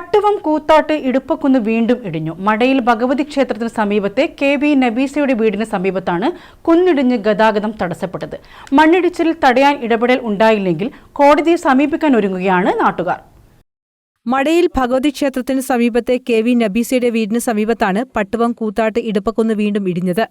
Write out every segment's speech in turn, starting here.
പട്ടുവം കൂത്താട്ട് ഇടുപ്പക്കുന്ന് വീണ്ടും ഇടിഞ്ഞു. മടയിൽ ഭഗവതി ക്ഷേത്രത്തിന് സമീപത്തെ കെ വി നബീസയുടെ വീടിന് സമീപത്താണ് കുന്നിടിഞ്ഞ് ഗതാഗതം തടസ്സപ്പെട്ടത്. മണ്ണിടിച്ചിൽ തടയാൻ ഇടപെടൽ ഉണ്ടായില്ലെങ്കിൽ കോടതിയെ സമീപിക്കാൻ ഒരുങ്ങുകയാണ് നാട്ടുകാർ. മടയിൽ ഭഗവതി ക്ഷേത്രത്തിന് സമീപത്തെ കെ വി നബീസയുടെ വീടിന് സമീപത്താണ് പട്ടുവം കൂത്താട്ട് ഇടുപ്പക്കുന്ന് വീണ്ടും ഇടിഞ്ഞത്.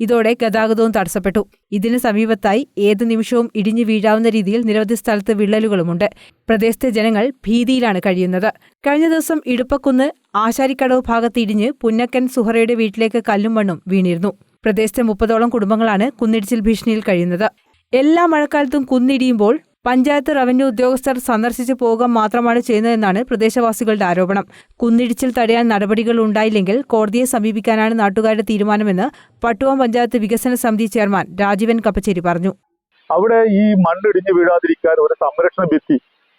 ഇതോടെ ഗതാഗതവും തടസ്സപ്പെട്ടു. ഇതിന് സമീപത്തായി ഏതു നിമിഷവും ഇടിഞ്ഞു വീഴാവുന്ന രീതിയിൽ നിരവധി സ്ഥലത്ത് വിള്ളലുകളുമുണ്ട്. പ്രദേശത്തെ ജനങ്ങൾ ഭീതിയിലാണ് കഴിയുന്നത്. കഴിഞ്ഞ ദിവസം ഇടുപ്പക്കുന്ന് ആശാരിക്കടവ് ഭാഗത്ത് ഇടിഞ്ഞ് പുന്നക്കൻ സുഹറയുടെ വീട്ടിലേക്ക് കല്ലും മണ്ണും വീണിരുന്നു. പ്രദേശത്തെ മുപ്പതോളം കുടുംബങ്ങളാണ് കുന്നിടിച്ചിൽ ഭീഷണിയിൽ കഴിയുന്നത്. എല്ലാ മഴക്കാലത്തും കുന്നിടിയുമ്പോൾ പഞ്ചായത്ത് റവന്യൂ ഉദ്യോഗസ്ഥർ സന്ദർശിച്ചു പോകുക മാത്രമാണ് ചെയ്യുന്നതെന്നാണ് പ്രദേശവാസികളുടെ ആരോപണം. കുന്നിടിച്ചിൽ തടയാൻ നടപടികൾ ഉണ്ടായില്ലെങ്കിൽ കോടതിയെ സമീപിക്കാനാണ് നാട്ടുകാരുടെ തീരുമാനമെന്ന് പട്ടുവം പഞ്ചായത്ത് വികസന സമിതി ചെയർമാൻ രാജീവൻ കപ്പച്ചേരി പറഞ്ഞു. അവിടെ ഈ മണ്ണിടിഞ്ഞ് വീഴാതിരിക്കാൻ ഒരു സംരക്ഷണ ഭിത്തി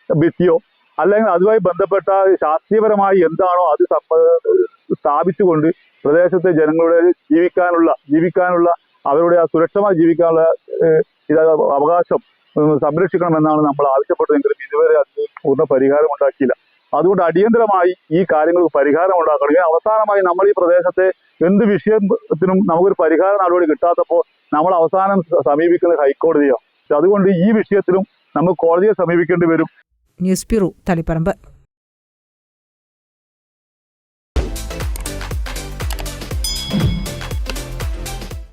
ഭിത്തിയോ അല്ലെങ്കിൽ അതുമായി ബന്ധപ്പെട്ട ശാസ്ത്രീയപരമായി എന്താണോ അത് സ്ഥാപിച്ചുകൊണ്ട് പ്രദേശത്തെ ജനങ്ങളുടെ ജീവിക്കാനുള്ള ജീവിക്കാനുള്ള അവരുടെ ആ സുരക്ഷമായി ജീവിക്കാനുള്ള ഇത് അവകാശം. സംരക്ഷിക്കണമെന്നാണ് നമ്മൾ ആവശ്യപ്പെട്ടതെങ്കിലും ഇതുവരെ അത് പൂർണ പരിഹാരം ഉണ്ടാക്കിയില്ല. അതുകൊണ്ട് അടിയന്തരമായി ഈ കാര്യങ്ങൾക്ക് പരിഹാരം ഉണ്ടാക്കണം. അവസാനമായി നമ്മൾ ഈ പ്രദേശത്തെ എന്ത് വിഷയത്തിനും നമുക്കൊരു പരിഹാര നടപടി കിട്ടാത്തപ്പോൾ നമ്മൾ അവസാനം സമീപിക്കുന്നത് ഹൈക്കോടതിയാണ് അതുകൊണ്ട് ഈ വിഷയത്തിലും നമുക്ക് കോടതിയെ സമീപിക്കേണ്ടി വരും. News bureau Taliparamba.